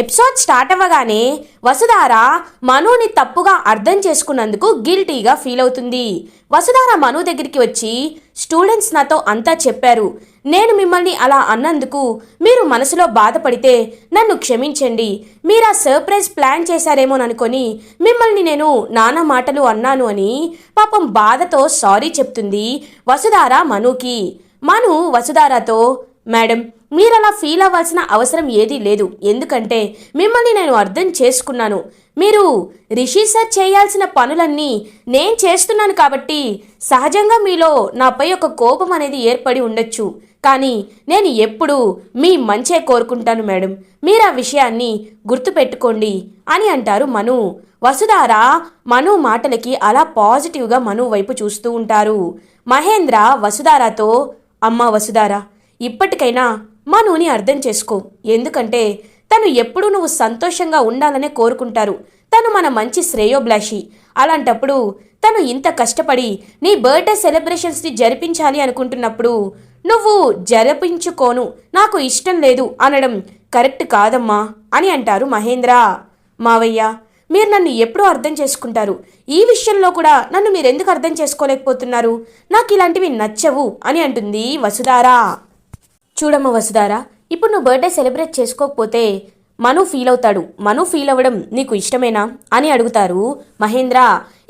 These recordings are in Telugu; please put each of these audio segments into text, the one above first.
ఎపిసోడ్ స్టార్ట్ అవ్వగానే వసుధార మనుని తప్పుగా అర్థం చేసుకున్నందుకు గిల్టీగా ఫీల్ అవుతుంది. వసుధార మను దగ్గరికి వచ్చి స్టూడెంట్స్ నాతో అంతా చెప్పారు. నేను మిమ్మల్ని అలా అన్నందుకు మీరు మనసులో బాధపడితే నన్ను క్షమించండి. మీరు ఆ సర్ప్రైజ్ ప్లాన్ చేశారేమోననుకొని మిమ్మల్ని నేను నానా మాటలు అన్నాను అని పాపం బాధతో సారీ చెప్తుంది వసుధార మనుకి. మను వసుధారతో మేడం మీరు అలా ఫీల్ అవ్వాల్సిన అవసరం ఏదీ లేదు. ఎందుకంటే మిమ్మల్ని నేను అర్థం చేసుకున్నాను. మీరు రిషి సార్ చేయాల్సిన పనులన్నీ నేను చేస్తున్నాను కాబట్టి సహజంగా మీలో నాపై ఒక కోపం అనేది ఏర్పడి ఉండొచ్చు. కానీ నేను ఎప్పుడూ మీ మంచే కోరుకుంటాను మేడం. మీరు ఆ విషయాన్ని గుర్తుపెట్టుకోండి అని అంటారు మను. వసుధార మను మాటలకి అలా పాజిటివ్గా మను వైపు చూస్తూ ఉంటారు. మహేంద్ర వసుధారతో అమ్మ వసుధార ఇప్పటికైనా మనుని అర్థం చేసుకో. ఎందుకంటే తను ఎప్పుడూ నువ్వు సంతోషంగా ఉండాలనే కోరుకుంటారు. తను మన మంచి శ్రేయోభిలాషి. అలాంటప్పుడు తను ఇంత కష్టపడి నీ బర్త్డే సెలబ్రేషన్స్ని జరిపించాలి అనుకుంటున్నప్పుడు నువ్వు జరిపించుకోను నాకు ఇష్టం లేదు అనడం కరెక్ట్ కాదమ్మా అని అంటారు మహేంద్ర. మావయ్య మీరు నన్ను ఎప్పుడూ అర్థం చేసుకుంటారు. ఈ విషయంలో కూడా నన్ను మీరెందుకు అర్థం చేసుకోలేకపోతున్నారు? నాకు ఇలాంటివి నచ్చవు అని అంటుంది వసుధారా. చూడమ్మ వసుధారా ఇప్పుడు నువ్వు బర్త్డే సెలబ్రేట్ చేసుకోకపోతే మను ఫీల్ అవుతాడు. మను ఫీల్ అవ్వడం నీకు ఇష్టమేనా? అని అడుగుతారు మహేంద్ర.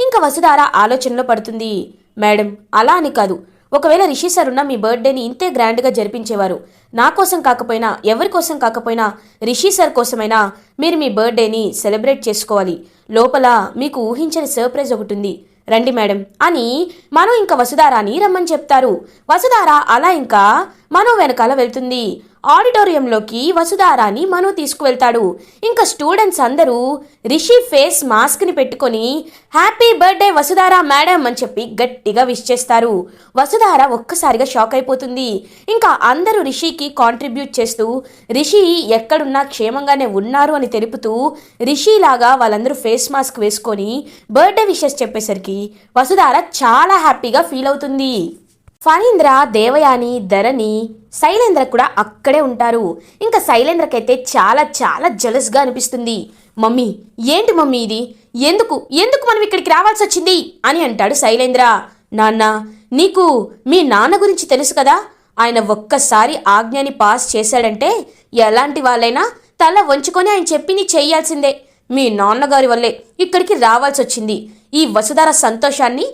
ఇంకా వసుధార ఆలోచనలో పడుతుంది. మేడం అలా అని కాదు. ఒకవేళ రిషి సార్ ఉన్న మీ బర్త్డేని ఇంతే గ్రాండ్గా జరిపించేవారు. నా కోసం కాకపోయినా ఎవరి కోసం కాకపోయినా రిషి సార్ కోసమైనా మీరు మీ బర్త్డేని సెలబ్రేట్ చేసుకోవాలి. లోపల మీకు ఊహించని సర్ప్రైజ్ ఒకటి ఉంది. రండి మేడం. అని మను ఇంకా వసుధారాని రమ్మని చెప్తారు. వసుధార అలా ఇంకా మను వెనకాల వెళ్తుంది. ఆడిటోరియంలోకి వసుధారాని మను తీసుకువెళ్తాడు. ఇంకా స్టూడెంట్స్ అందరూ రిషి ఫేస్ మాస్క్ని పెట్టుకొని హ్యాపీ బర్త్డే వసుధారా మేడం అని చెప్పి గట్టిగా విష్ చేస్తారు. వసుధార ఒక్కసారిగా షాక్ అయిపోతుంది. ఇంకా అందరూ రిషికి కాంట్రిబ్యూట్ చేస్తూ రిషి ఎక్కడున్నా క్షేమంగానే ఉన్నారు అని తెలుపుతూ రిషిలాగా వాళ్ళందరూ ఫేస్ మాస్క్ వేసుకొని బర్త్డే విషెస్ చెప్పేసరికి వసుధార చాలా హ్యాపీగా ఫీల్ అవుతుంది. ఫణీంద్ర దేవయాని ధరణి శైలేంద్ర కూడా అక్కడే ఉంటారు. ఇంకా శైలేంద్రకైతే చాలా చాలా జలస్గా అనిపిస్తుంది. మమ్మీ ఏంటి మమ్మీ ఇది? ఎందుకు ఎందుకు మనం ఇక్కడికి రావాల్సి వచ్చింది? అని అంటాడు శైలేంద్ర. నాన్న నీకు మీ నాన్న గురించి తెలుసు కదా? ఆయన ఒక్కసారి ఆజ్ఞని పాస్ చేశాడంటే ఎలాంటి వాళ్ళైనా తల వంచుకొని ఆయన చెప్పింది చేయాల్సిందే. మీ నాన్నగారి వల్లే ఇక్కడికి రావాల్సి వచ్చింది. ఈ వసుధార సంతోషాన్ని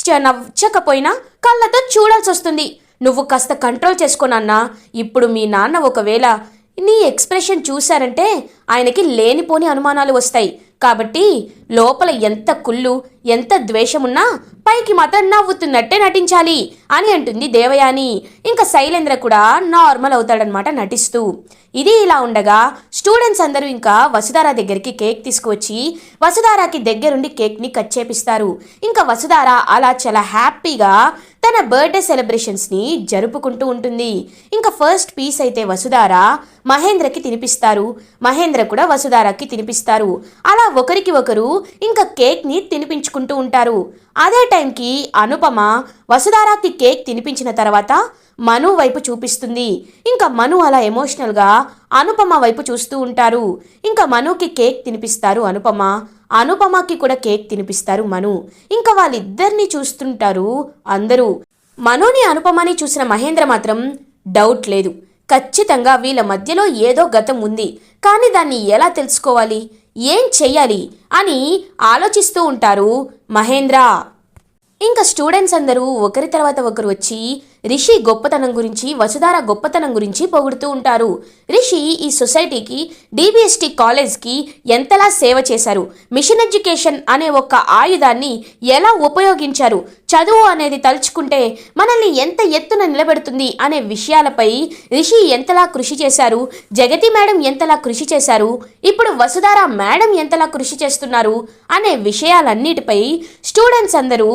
చ- నవ్వకపోయినా కళ్ళతో చూడాల్సి వస్తుంది. నువ్వు కాస్త కంట్రోల్ చేసుకోనన్నా ఇప్పుడు మీ నాన్న ఒకవేళ నీ ఎక్స్ప్రెషన్ చూశారంటే ఆయనకి లేనిపోని అనుమానాలు వస్తాయి. కాబట్టి లోపల ఎంత కుళ్ళు ఎంత ద్వేషమున్నా పైకి మాత్రం నవ్వుతున్నట్టే నటించాలి అని అంటుంది దేవయాని. ఇంకా శైలేంద్ర కూడా నార్మల్ అవుతాడనమాట నటిస్తూ. ఇది ఇలా ఉండగా స్టూడెంట్స్ అందరూ ఇంకా వసుధార దగ్గరికి కేక్ తీసుకువచ్చి వసుధారాకి దగ్గరుండి కేక్ని కట్ చేపిస్తారు. ఇంకా వసుధార అలా చాలా హ్యాపీగా తన బర్త్డే సెలబ్రేషన్స్ని జరుపుకుంటూ ఉంటుంది. ఇంకా ఫస్ట్ పీస్ అయితే వసుధార మహేంద్రకి తినిపిస్తారు. మహేంద్ర కూడా వసుధారకి తినిపిస్తారు. అలా ఒకరికి ఒకరు ఇంకా కేక్ని తినిపించుకుంటూ ఉంటారు. అదే టైంకి అనుపమ వసుధారాకి కేక్ తినిపించిన తర్వాత మను వైపు చూపిస్తుంది. ఇంకా మను అలా ఎమోషనల్గా అనుపమ వైపు చూస్తూ ఉంటారు. ఇంకా మనుకి కేక్ తినిపిస్తారు అనుపమ. అనుపమకి కూడా కేక్ తినిపిస్తారు మను. ఇంకా వాళ్ళిద్దరిని చూస్తుంటారు అందరూ. మనుని అనుపమని చూసిన మహేంద్ర మాత్రం డౌట్ లేదు. ఖచ్చితంగా వీళ్ళ మధ్యలో ఏదో గతం ఉంది. కానీ దాన్ని ఎలా తెలుసుకోవాలి? ఏం చెయ్యాలి? అని ఆలోచిస్తూ ఉంటారు మహేంద్ర. ఇంకా స్టూడెంట్స్ అందరూ ఒకరి తర్వాత ఒకరు వచ్చి రిషి గొప్పతనం గురించి వసుధార గొప్పతనం గురించి పొగుడుతూ ఉంటారు. రిషి ఈ సొసైటీకి డిబిఎస్టి కాలేజ్కి ఎంతలా సేవ చేశారు? మిషన్ ఎడ్యుకేషన్ అనే ఒక ఆయుధాన్ని ఎలా ఉపయోగించారు? చదువు అనేది తలుచుకుంటే మనల్ని ఎంత ఎత్తున నిలబెడుతుంది అనే విషయాలపై రిషి ఎంతలా కృషి చేశారు జగతి మేడం ఎంతలా కృషి చేశారు ఇప్పుడు వసుధార మేడం ఎంతలా కృషి చేస్తున్నారు అనే విషయాలన్నిటిపై స్టూడెంట్స్ అందరూ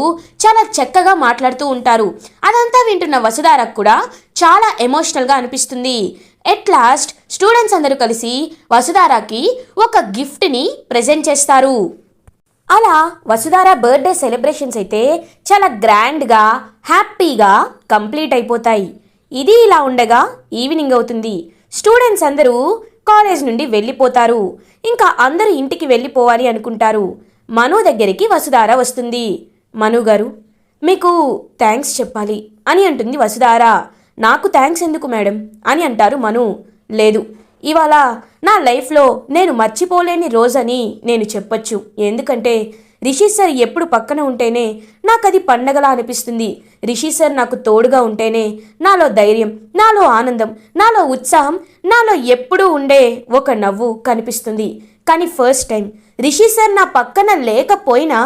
చాలా చక్కగా మాట్లాడుతూ ఉంటారు. అదంతా వింటున్న వసుధారకు కూడా చాలా ఎమోషనల్గా అనిపిస్తుంది. ఎట్ లాస్ట్ స్టూడెంట్స్ అందరూ కలిసి వసుధారాకి ఒక గిఫ్ట్ని ప్రజెంట్ చేస్తారు. అలా వసుధార బర్త్డే సెలబ్రేషన్స్ అయితే చాలా గ్రాండ్గా హ్యాపీగా కంప్లీట్ అయిపోతాయి. ఇది ఇలా ఉండగా ఈవినింగ్ అవుతుంది. స్టూడెంట్స్ అందరూ కాలేజ్ నుండి వెళ్ళిపోతారు. ఇంకా అందరూ ఇంటికి వెళ్ళిపోవాలి అనుకుంటారు. మను దగ్గరికి వసుధార వస్తుంది. మను గారు మీకు థ్యాంక్స్ చెప్పాలి అని అంటుంది వసుధార. నాకు థ్యాంక్స్ ఎందుకు మేడం? అని అంటారు మను. లేదు ఇవాళ నా లైఫ్లో నేను మర్చిపోలేని రోజని నేను చెప్పొచ్చు. ఎందుకంటే రిషి సార్ ఎప్పుడు పక్కన ఉంటేనే నాకు అది పండగలా అనిపిస్తుంది. రిషి సార్ నాకు తోడుగా ఉంటేనే నాలో ధైర్యం నాలో ఆనందం నాలో ఉత్సాహం నాలో ఎప్పుడూ ఉండే ఒక నవ్వు కనిపిస్తుంది. కానీ ఫస్ట్ టైం రిషి సార్ నా పక్కన లేకపోయినా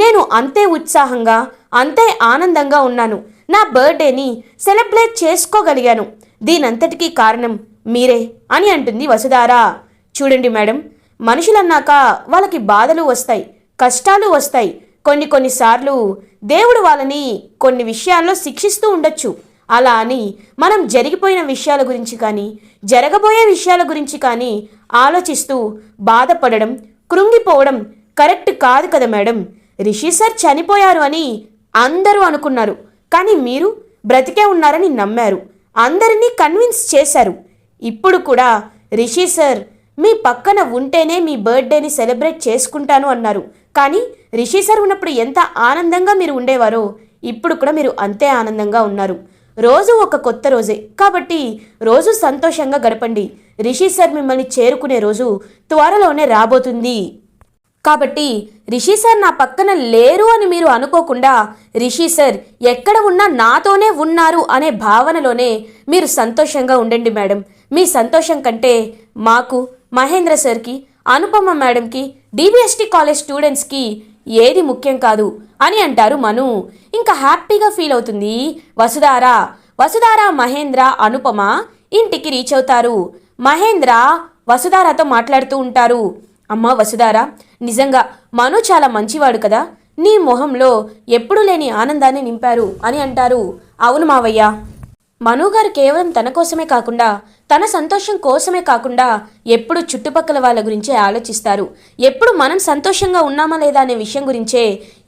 నేను అంతే ఉత్సాహంగా అంతే ఆనందంగా ఉన్నాను. నా బర్త్డేని సెలబ్రేట్ చేసుకోగలిగాను. దీనంతటికీ కారణం మీరే అని అంటుంది వసుధార. చూడండి మేడం మనుషులన్నాక వాళ్ళకి బాధలు వస్తాయి కష్టాలు వస్తాయి. కొన్ని కొన్నిసార్లు దేవుడు వాళ్ళని కొన్ని విషయాల్లో శిక్షిస్తూ ఉండొచ్చు. అలా అని మనం జరిగిపోయిన విషయాల గురించి కానీ జరగబోయే విషయాల గురించి కానీ ఆలోచిస్తూ బాధపడడం కృంగిపోవడం కరెక్ట్ కాదు కదా మేడం. రిషి సార్ చనిపోయారు అని అందరూ అనుకున్నారు. కానీ మీరు బ్రతికే ఉన్నారని నమ్మారు. అందరినీ కన్విన్స్ చేశారు. ఇప్పుడు కూడా రిషి సార్ మీ పక్కన ఉంటేనే మీ బర్త్డేని సెలబ్రేట్ చేసుకుంటాను అన్నారు. కానీ రిషి సార్ ఉన్నప్పుడు ఎంత ఆనందంగా మీరు ఉండేవారో ఇప్పుడు కూడా మీరు అంతే ఆనందంగా ఉన్నారు. రోజు ఒక కొత్త రోజే. కాబట్టి రోజు సంతోషంగా గడపండి. రిషి సార్ మిమ్మల్ని చేరుకునే రోజు త్వరలోనే రాబోతుంది. కాబట్టి రిషి సార్ నా పక్కన లేరు అని మీరు అనుకోకుండా రిషి సార్ ఎక్కడ ఉన్నా నాతోనే ఉన్నారు అనే భావనలోనే మీరు సంతోషంగా ఉండండి మేడం. మీ సంతోషం కంటే మాకు మహేంద్ర సార్కి అనుపమ మేడంకి డిబిఎస్టీ కాలేజ్ స్టూడెంట్స్కి ఏది ముఖ్యం కాదు అని అంటారు మను. ఇంకా హ్యాపీగా ఫీల్ అవుతుంది వసుధార. వసుధార మహేంద్ర అనుపమ ఇంటికి రీచ్ అవుతారు. మహేంద్ర వసుధారతో మాట్లాడుతూ ఉంటారు. అమ్మ వసుధార నిజంగా మను చాలా మంచివాడు కదా. నీ మొహంలో ఎప్పుడూ లేని ఆనందాన్ని నింపారు అని అంటారు. అవును మావయ్య. మనుగారు కేవలం తన కోసమే కాకుండా తన సంతోషం కోసమే కాకుండా ఎప్పుడు చుట్టుపక్కల వాళ్ళ గురించే ఆలోచిస్తారు. ఎప్పుడు మనం సంతోషంగా ఉన్నామా లేదా అనే విషయం గురించే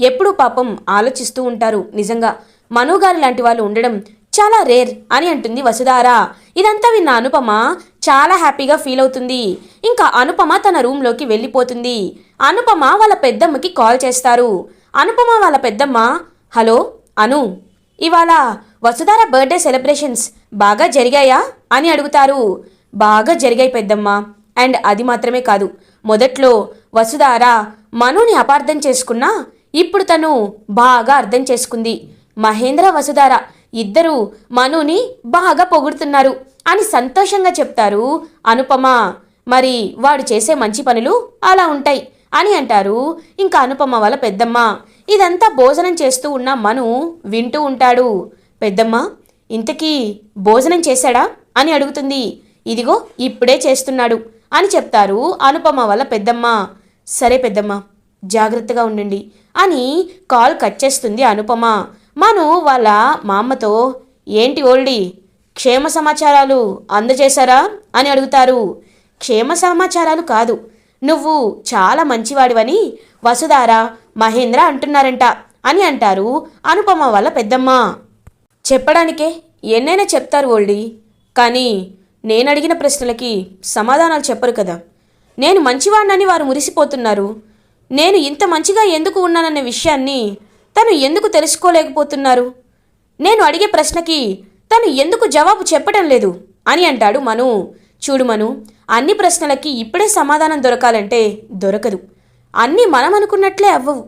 ఎప్పుడు పాపం ఆలోచిస్తూ ఉంటారు. నిజంగా మనుగారు లాంటి వాళ్ళు ఉండడం చాలా రేర్ అని అంటుంది వసుధారా. ఇదంతా విన్న అనుపమ చాలా హ్యాపీగా ఫీల్ అవుతుంది. ఇంకా అనుపమ తన రూమ్లోకి వెళ్ళిపోతుంది. అనుపమ వాళ్ళ పెద్దమ్మకి కాల్ చేస్తారు. అనుపమ వాళ్ళ పెద్దమ్మ హలో అను ఇవాళ వసుధార బర్త్డే సెలబ్రేషన్స్ బాగా జరిగాయా అని అడుగుతారు. బాగా జరిగాయి పెద్దమ్మ. అండ్ అది మాత్రమే కాదు మొదట్లో వసుధార మనుని అపార్థం చేసుకున్నా ఇప్పుడు తను బాగా అర్థం చేసుకుంది. మహేంద్ర వసుధార ఇద్దరూ మనుని బాగా పొగుడుతున్నారు అని సంతోషంగా చెప్తారు అనుపమ. మరి వాడు చేసే మంచి పనులు అలా ఉంటాయి అని అంటారు ఇంకా అనుపమ వాళ్ళ పెద్దమ్మ. ఇదంతా భోజనం చేస్తూ ఉన్న మను వింటూ ఉంటాడు. పెద్దమ్మ ఇంతకీ భోజనం చేశాడా? అని అడుగుతుంది. ఇదిగో ఇప్పుడే చేస్తున్నాడు అని చెప్తారు అనుపమ వాళ్ళ పెద్దమ్మ. సరే పెద్దమ్మ జాగ్రత్తగా ఉండండి అని కాల్ కట్ చేస్తుంది అనుపమ. మను వాళ్ళ మా అమ్మతో ఏంటి ఓల్డీ క్షేమ సమాచారాలు అందజేశారా? అని అడుగుతారు. క్షేమ సమాచారాలు కాదు నువ్వు చాలా మంచివాడివని వసుధార మహేంద్ర అంటున్నారంట అని అంటారు అనుపమ వాళ్ళ పెద్దమ్మ. చెప్పడానికే ఎన్నైనా చెప్తారు ఓల్డీ. కానీ నేను అడిగిన ప్రశ్నలకి సమాధానాలు చెప్పరు కదా. నేను మంచివాణ్ణని వారు మురిసిపోతున్నారు. నేను ఇంత మంచిగా ఎందుకు ఉన్నాననే విషయాన్ని తను ఎందుకు తెలుసుకోలేకపోతున్నారు? నేను అడిగే ప్రశ్నకి తను ఎందుకు జవాబు చెప్పడం లేదు అని అంటాడు మను. చూడు మను అన్ని ప్రశ్నలకి ఇప్పుడే సమాధానం దొరకాలంటే దొరకదు. అన్నీ మనం అనుకున్నట్లే అవ్వవు.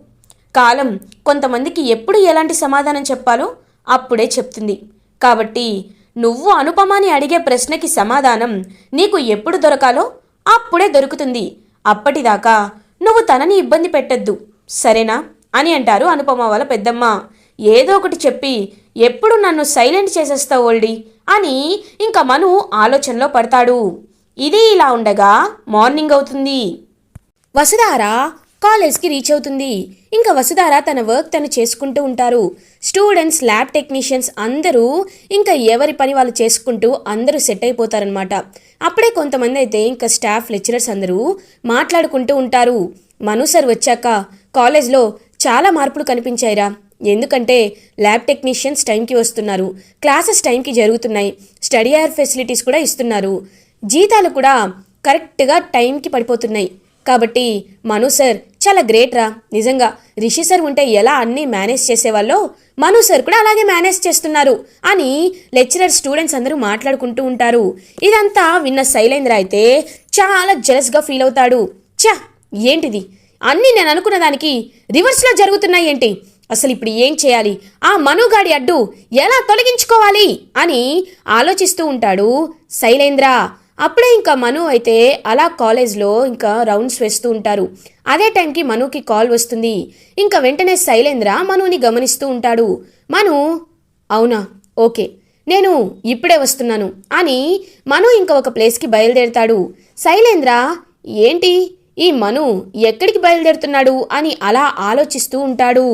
కాలం కొంతమందికి ఎప్పుడు ఎలాంటి సమాధానం చెప్పాలో అప్పుడే చెప్తుంది. కాబట్టి నువ్వు అనుపమాని అడిగే ప్రశ్నకి సమాధానం నీకు ఎప్పుడు దొరకాలో అప్పుడే దొరుకుతుంది. అప్పటిదాకా నువ్వు తనని ఇబ్బంది పెట్టద్దు. సరేనా? అని అంటారు అనుపమ వాళ్ళ పెద్దమ్మ. ఏదో ఒకటి చెప్పి ఎప్పుడు నన్ను సైలెంట్ చేసేస్తావు ఓల్డీ? అని ఇంకా మను ఆలోచనలో పడతాడు. ఇది ఇలా ఉండగా మార్నింగ్ అవుతుంది. వసుధారా కాలేజ్కి రీచ్ అవుతుంది. ఇంకా వసుధార తన వర్క్ తను చేసుకుంటూ ఉంటారు. స్టూడెంట్స్ ల్యాబ్ టెక్నీషియన్స్ అందరూ ఇంకా ఎవరి పని వాళ్ళు చేసుకుంటూ అందరూ సెట్ అయిపోతారనమాట అప్పుడే కొంతమంది అయితే ఇంకా స్టాఫ్ లెక్చరర్స్ అందరూ మాట్లాడుకుంటూ ఉంటారు. మను సార్ వచ్చాక కాలేజ్లో చాలా మార్పులు కనిపించాయిరా. ఎందుకంటే ల్యాబ్ టెక్నీషియన్స్ టైంకి వస్తున్నారు. క్లాసెస్ టైంకి జరుగుతున్నాయి. స్టడీ అవర్ ఫెసిలిటీస్ కూడా ఇస్తున్నారు. జీతాలు కూడా కరెక్ట్గా టైంకి పడిపోతున్నాయి. కాబట్టి మను సార్ చాలా గ్రేట్ రా. నిజంగా రిషి సార్ ఉంటే ఎలా అన్నీ మేనేజ్ చేసేవాళ్ళో మను సార్ కూడా అలాగే మేనేజ్ చేస్తున్నారు. అని లెక్చరర్ స్టూడెంట్స్ అందరూ మాట్లాడుకుంటూ ఉంటారు. ఇదంతా విన్న శైలేంద్ర అయితే చాలా జలస్గా ఫీల్ అవుతాడు. చా ఏంటిది? అన్నీ నేను అనుకున్న దానికి రివర్స్లో జరుగుతున్నాయి ఏంటి? అసలు ఇప్పుడు ఏం చేయాలి? ఆ మనుగాడి అడ్డు ఎలా తొలగించుకోవాలి? అని ఆలోచిస్తూ ఉంటాడు శైలేంద్ర. అప్పుడే ఇంకా మను అయితే అలా కాలేజ్లో ఇంకా రౌండ్స్ వేస్తూ ఉంటారు. అదే టైంకి మనుకి కాల్ వస్తుంది. ఇంకా వెంటనే శైలేంద్ర మనుని గమనిస్తూ ఉంటాడు. మను అవునా? ఓకే. నేను ఇప్పుడే వస్తున్నాను అని మను ఇంకా ఒక ప్లేస్కి బయలుదేరుతాడు. శైలేంద్ర ఏంటి? ఈ మను ఎక్కడికి బయలుదేరుతున్నాడు? అని అలా ఆలోచిస్తూ ఉంటాడు.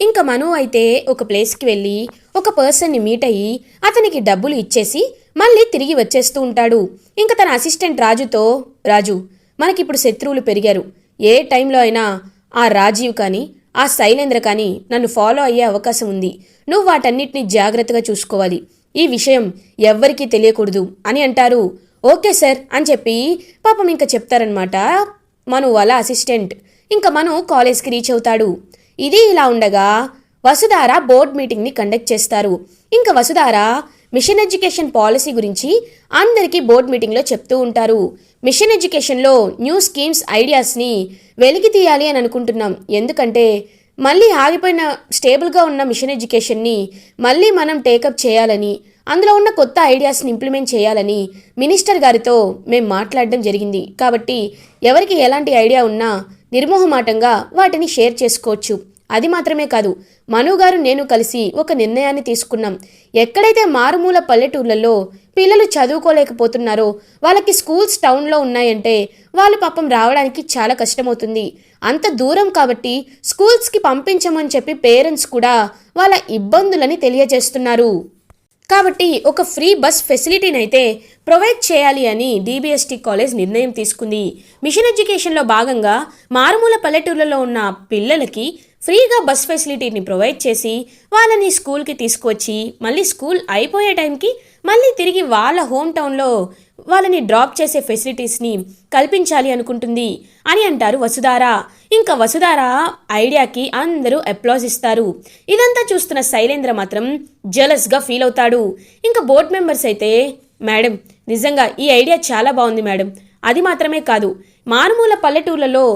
ఇంకా మను అయితే ఒక ప్లేస్కి వెళ్ళి ఒక పర్సన్ని మీట్ అయ్యి అతనికి డబ్బులు ఇచ్చేసి మళ్ళీ తిరిగి వచ్చేస్తూ ఉంటాడు. ఇంకా తన అసిస్టెంట్ రాజుతో రాజు మనకిప్పుడు శత్రువులు పెరిగారు. ఏ టైంలో అయినా ఆ రాజీవ్ కానీ ఆ శైలేంద్ర కానీ నన్ను ఫాలో అయ్యే అవకాశం ఉంది. నువ్వు వాటన్నిటిని జాగ్రత్తగా చూసుకోవాలి. ఈ విషయం ఎవ్వరికీ తెలియకూడదు అని అంటారు. ఓకే సార్ అని చెప్పి పాపం ఇంకా చెప్తారనమాట మను వాళ్ళ అసిస్టెంట్. ఇంకా మను కాలేజ్కి రీచ్ అవుతాడు. ఇది ఇలా ఉండగా వసుధార బోర్డ్ మీటింగ్ని కండక్ట్ చేస్తారు. ఇంకా వసుధార మిషన్ ఎడ్యుకేషన్ పాలసీ గురించి అందరికీ బోర్డ్ మీటింగ్లో చెప్తూ ఉంటారు. మిషన్ ఎడ్యుకేషన్లో న్యూ స్కీమ్స్ ఐడియాస్ని వెలికి తీయాలి అని అనుకుంటున్నాం. ఎందుకంటే మళ్ళీ ఆగిపోయిన స్టేబుల్గా ఉన్న మిషన్ ఎడ్యుకేషన్ని మళ్ళీ మనం టేకప్ చేయాలని అందులో ఉన్న కొత్త ఐడియాస్ని ఇంప్లిమెంట్ చేయాలని మినిస్టర్ గారితో మేము మాట్లాడడం జరిగింది. కాబట్టి ఎవరికి ఎలాంటి ఐడియా ఉన్నా నిర్మోహమాటంగా వాటిని షేర్ చేసుకోవచ్చు. అది మాత్రమే కాదు మనుగారు నేను కలిసి ఒక నిర్ణయాన్ని తీసుకున్నాం. ఎక్కడైతే మారుమూల పల్లెటూర్లలో పిల్లలు చదువుకోలేకపోతున్నారో వాళ్ళకి స్కూల్స్ టౌన్లో ఉన్నాయంటే వాళ్ళు పాపం రావడానికి చాలా కష్టమవుతుంది. అంత దూరం కాబట్టి స్కూల్స్కి పంపించమని చెప్పి పేరెంట్స్ కూడా వాళ్ళ ఇబ్బందులని తెలియజేస్తున్నారు. కాబట్టి ఒక ఫ్రీ బస్ ఫెసిలిటీని అయితే ప్రొవైడ్ చేయాలి అని డీబీఎస్టీ కాలేజ్ నిర్ణయం తీసుకుంది. మిషన్ ఎడ్యుకేషన్లో భాగంగా మారుమూల పల్లెటూర్లలో ఉన్న పిల్లలకి ఫ్రీగా బస్ ఫెసిలిటీని ప్రొవైడ్ చేసి వాళ్ళని స్కూల్కి తీసుకొచ్చి మళ్ళీ స్కూల్ అయిపోయే టైంకి మళ్ళీ తిరిగి వాళ్ళ హోమ్ టౌన్లో వాళ్ళని డ్రాప్ చేసే ఫెసిలిటీస్ని కల్పించాలి అనుకుంటుంది అని అంటారు వసుధార. ఇంకా వసుధార ఐడియాకి అందరూ అప్లాజ్ ఇస్తారు. ఇదంతా చూస్తున్న శైలేంద్ర మాత్రం జలస్గా ఫీల్ అవుతాడు. ఇంకా బోర్డ్ మెంబర్స్ అయితే మేడం నిజంగా ఈ ఐడియా చాలా బాగుంది మేడం. అది మాత్రమే కాదు. మారుమూల పల్లెటూర్లలో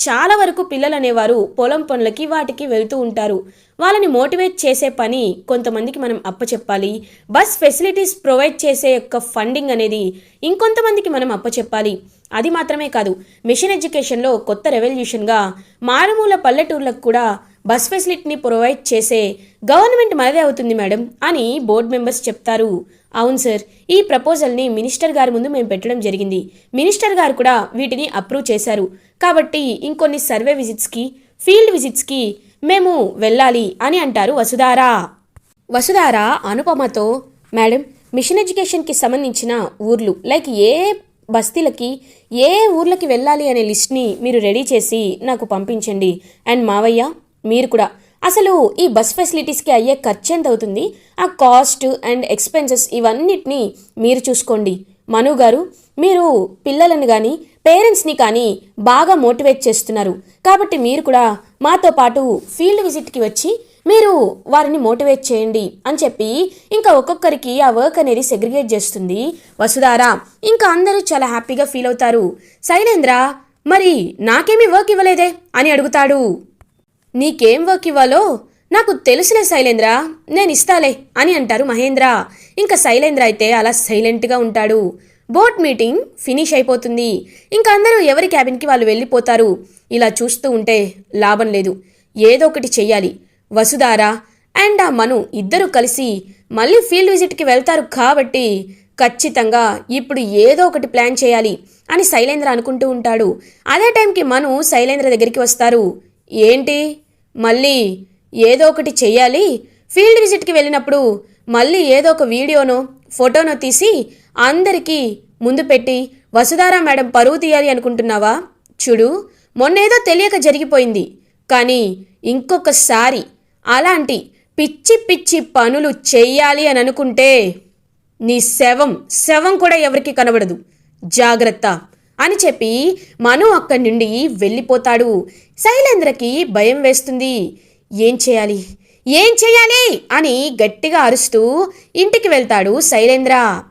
చాలా వరకు పిల్లలు అనేవారు పొలం పనులకి వాటికి వెళ్తూ ఉంటారు. వాళ్ళని మోటివేట్ చేసే పని కొంతమందికి మనం అప్పచెప్పాలి. బస్ ఫెసిలిటీస్ ప్రొవైడ్ చేసే యొక్క ఫండింగ్ అనేది ఇంకొంతమందికి మనం అప్పచెప్పాలి. అది మాత్రమే కాదు మిషన్ ఎడ్యుకేషన్లో కొత్త రెవల్యూషన్గా మారుమూల పల్లెటూర్లకు కూడా బస్ ఫెసిలిటీని ప్రొవైడ్ చేసే గవర్నమెంట్ మనదే అవుతుంది మేడం అని బోర్డు మెంబర్స్ చెప్తారు. అవును సార్ ఈ ప్రపోజల్ని మినిస్టర్ గారి ముందు మేము పెట్టడం జరిగింది. మినిస్టర్ గారు కూడా వీటిని అప్రూవ్ చేశారు. కాబట్టి ఇంకొన్ని సర్వే విజిట్స్కి ఫీల్డ్ విజిట్స్కి మేము వెళ్ళాలి అని అంటారు వసుధారా. వసుధారా అనుపమతో మేడం మిషన్ ఎడ్యుకేషన్కి సంబంధించిన ఊర్లు లైక్ ఏ బస్తీలకి ఏ ఊర్లకి వెళ్ళాలి అనే లిస్ట్ని మీరు రెడీ చేసి నాకు పంపించండి. అండ్ మావయ్య మీరు కూడా. అసలు ఈ బస్ ఫెసిలిటీస్కి అయ్యే ఖర్చు ఎంత అవుతుంది ఆ కాస్ట్ అండ్ ఎక్స్పెన్సెస్ ఇవన్నిటిని మీరు చూసుకోండి. మను గారు మీరు పిల్లలను కానీ పేరెంట్స్ని కానీ బాగా మోటివేట్ చేస్తున్నారు. కాబట్టి మీరు కూడా మాతో పాటు ఫీల్డ్ విజిట్కి వచ్చి మీరు వారిని మోటివేట్ చేయండి అని చెప్పి ఇంకా ఒక్కొక్కరికి ఆ వర్క్ అనేది సెగ్రిగేట్ చేస్తుంది. వసుధార ఇంకా అందరూ చాలా హ్యాపీగా ఫీల్ అవుతారు. శైలేంద్ర మరి నాకేమీ వర్క్ ఇవ్వలేదే అని అడుగుతాడు. నీకేం వర్క్ ఇవ్వాలో? నాకు తెలుసులే శైలేంద్ర నేను ఇస్తాలే అని అంటారు మహేంద్ర. ఇంకా శైలేంద్ర అయితే అలా సైలెంట్గా ఉంటాడు. బోట్ మీటింగ్ ఫినిష్ అయిపోతుంది. ఇంకా అందరూ ఎవరి క్యాబిన్కి వాళ్ళు వెళ్ళిపోతారు? ఇలా చూస్తూ ఉంటే లాభం లేదు. ఏదో ఒకటి చెయ్యాలి. వసుధార అండ్ ఆ మను ఇద్దరు కలిసి మళ్ళీ ఫీల్డ్ విజిట్కి వెళ్తారు కాబట్టి ఖచ్చితంగా ఇప్పుడు ఏదో ఒకటి ప్లాన్ చేయాలి అని శైలేంద్ర అనుకుంటూ ఉంటాడు. అదే టైంకి మను శైలేంద్ర దగ్గరికి వస్తారు. ఏంటి? మళ్ళీ ఏదో ఒకటి చెయ్యాలి? ఫీల్డ్ విజిట్కి వెళ్ళినప్పుడు మళ్ళీ ఏదో ఒక వీడియోనో ఫోటోనో తీసి అందరికీ ముందు పెట్టి వసుధారా మేడం పరువు తీయాలి అనుకుంటున్నావా? చూడు మొన్నేదో తెలియక జరిగిపోయింది. కానీ ఇంకొకసారి అలాంటి పిచ్చి పిచ్చి పనులు చెయ్యాలి అని అనుకుంటే నీ శవం శవం కూడా ఎవరికి కనబడదు. జాగ్రత్త. అని చెప్పి మను అక్కడి నుండి వెళ్ళిపోతాడు. శైలేంద్రకి భయం వేస్తుంది. ఏం చేయాలి? ఏం చేయాలి? అని గట్టిగా అరుస్తూ ఇంటికి వెళ్తాడు శైలేంద్ర.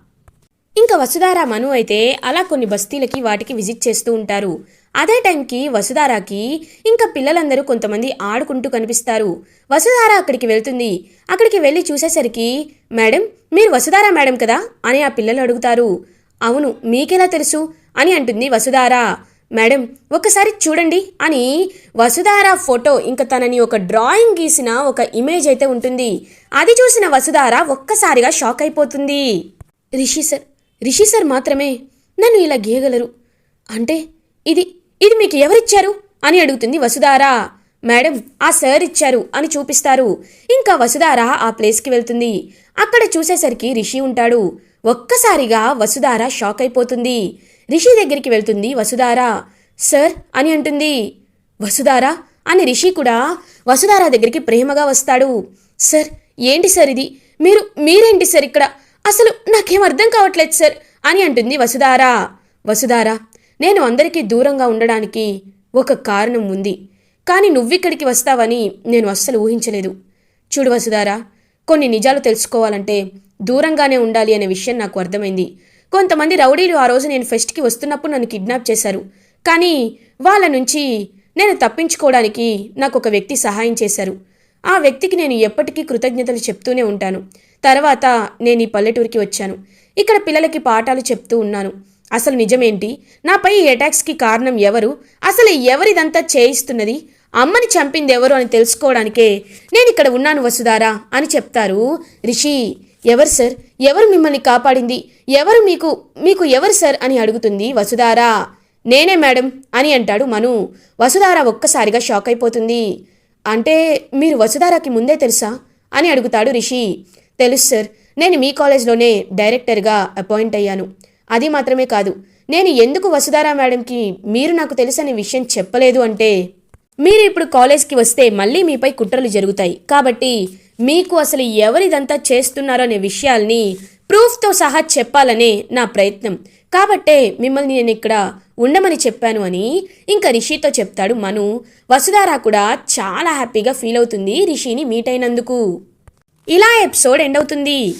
ఇంకా వసుధార మను అయితే అలా కొన్ని బస్తీలకి వాటికి విజిట్ చేస్తూ ఉంటారు. అదే టైంకి వసుధారాకి ఇంకా పిల్లలందరూ కొంతమంది ఆడుకుంటూ కనిపిస్తారు. వసుధార అక్కడికి వెళ్తుంది. అక్కడికి వెళ్ళి చూసేసరికి మేడం మీరు వసుధార మేడం కదా? అని ఆ పిల్లలు అడుగుతారు. అవును మీకెలా తెలుసు? అని అంటుంది వసుధార. మేడం ఒకసారి చూడండి అని వసుధార ఫోటో ఇంకా తనని ఒక డ్రాయింగ్ గీసిన ఒక ఇమేజ్ అయితే ఉంటుంది. అది చూసిన వసుధార ఒక్కసారిగా షాక్ అయిపోతుంది. రిషి సార్ రిషి సార్ మాత్రమే నన్ను ఇలా గీయగలరు. అంటే ఇది ఇది మీకు ఎవరిచ్చారు? అని అడుగుతుంది వసుధార. మేడం ఆ సార్ ఇచ్చారు అని చూపిస్తారు. ఇంకా వసుధార ఆ ప్లేస్కి వెళ్తుంది. అక్కడ చూసేసరికి రిషి ఉంటాడు. ఒక్కసారిగా వసుధార షాక్ అయిపోతుంది. రిషి దగ్గరికి వెళ్తుంది. వసుధార సార్ అని అంటుంది. వసుధారా అని రిషి కూడా వసుధార దగ్గరికి ప్రేమగా వస్తాడు. సార్ ఏంటి సార్ ఇది? మీరు మీరేంటి సార్ ఇక్కడ? అసలు నాకేం అర్థం కావట్లేదు సార్ అని అంటుంది వసుధార. వసుధార నేను అందరికీ దూరంగా ఉండడానికి ఒక కారణం ఉంది. కానీ నువ్విక్కడికి వస్తావని నేను అస్సలు ఊహించలేదు. చూడు వసుధారా కొన్ని నిజాలు తెలుసుకోవాలంటే దూరంగానే ఉండాలి అనే విషయం నాకు అర్థమైంది. కొంతమంది రౌడీలు ఆ రోజు నేను ఫెస్ట్కి వస్తున్నప్పుడు నన్ను కిడ్నాప్ చేశారు. కానీ వాళ్ళ నుంచి నేను తప్పించుకోవడానికి నాకు ఒక వ్యక్తి సహాయం చేశారు. ఆ వ్యక్తికి నేను ఎప్పటికీ కృతజ్ఞతలు చెప్తూనే ఉంటాను. తర్వాత నేను ఈ పల్లెటూరికి వచ్చాను. ఇక్కడ పిల్లలకి పాఠాలు చెప్తూ ఉన్నాను. అసలు నిజమేంటి? నాపై ఈ అటాక్స్కి కారణం ఎవరు? అసలు ఎవరిదంతా చేయిస్తున్నది? అమ్మని చంపింది ఎవరు అని తెలుసుకోవడానికే నేను ఇక్కడ ఉన్నాను వసుధారా అని చెప్తారు రిషి. ఎవరు సార్? ఎవరు మిమ్మల్ని కాపాడింది? ఎవరు మీకు మీకు ఎవరు సార్ అని అడుగుతుంది వసుధారా. నేనే మేడం అని అంటాడు మను. వసుధార ఒక్కసారిగా షాక్ అయిపోతుంది. అంటే మీరు వసుధారాకి ముందే తెలుసా? అని అడుగుతాడు రిషి. తెలుసు సార్ నేను మీ కాలేజ్లోనే డైరెక్టర్గా అపాయింట్ అయ్యాను. అది మాత్రమే కాదు నేను ఎందుకు వసుధారా మేడంకి మీరు నాకు తెలుసనే విషయం చెప్పలేదు అంటే మీరు ఇప్పుడు కాలేజ్కి వస్తే మళ్ళీ మీపై కుట్రలు జరుగుతాయి. కాబట్టి మీకు అసలు ఎవరిదంతా చేస్తున్నారో అనే విషయాల్ని ప్రూఫ్తో సహా చెప్పాలనే నా ప్రయత్నం. కాబట్టే మిమ్మల్ని నేను ఇక్కడ ఉండమని చెప్పాను అని ఇంకా రిషితో చెప్తాడు మను. వసుధారా కూడా చాలా హ్యాపీగా ఫీల్ అవుతుంది రిషిని మీట్ అయినందుకు. ఇలా ఎపిసోడ్ ఎండ్ అవుతుంది.